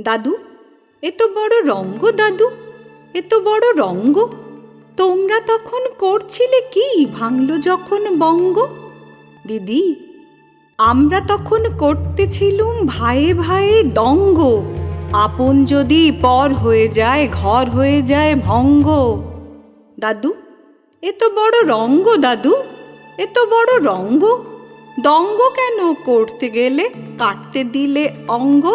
দাদু, এ তো বড় রঙ্গ দাদু, এ তো বড় রঙ্গ। তোমরা তখন করছিলে কি ভাঙলো যখন বঙ্গ? দিদি, আমরা তখন করতেছিলুম ভাইয়ে ভাইয়ে দঙ্গ। আপন যদি পর হয়ে যায়, ঘর হয়ে যায় ভঙ্গ। দাদু, এ তো বড় রঙ্গ দাদু, এ তো বড় রঙ্গ। দঙ্গ কেন করতে গেলে, কাটতে দিলে অঙ্গ?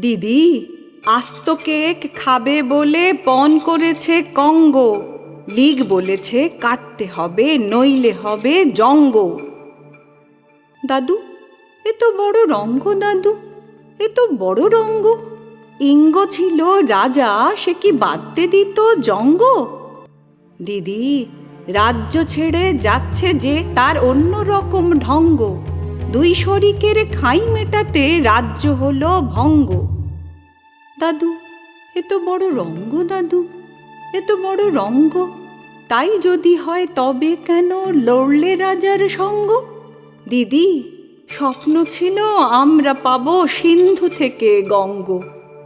দিদি, আস্ত কেক খাবে বলে পণ করেছে কঙ্গ। লিগ বলেছে কাটতে হবে, নইলে হবে জঙ্গ। দাদু, এ তো বড় রঙ্গ দাদু, এ তো বড় রঙ্গ। ইঙ্গ ছিল রাজা, সে কি বাদতে দিত জঙ্গ? দিদি, রাজ্য ছেড়ে যাচ্ছে যে তার অন্য রকম ঢঙ্গ। দুই শরিকের খাই মেটাতে রাজ্য হলো ভঙ্গ। দাদু, এ তো বড় রঙ্গ দাদু, এ তো বড় রঙ্গ। তাই যদি হয় তবে কেন লড়লে রাজার সঙ্গ? দিদি, স্বপ্ন ছিল আমরা পাবো সিন্ধু থেকে গঙ্গ।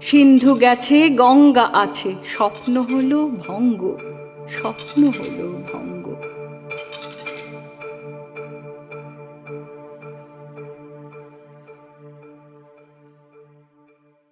সিন্ধু গেছে, গঙ্গা আছে। স্বপ্ন হলো ভঙ্গ, স্বপ্ন হলো ভঙ্গ।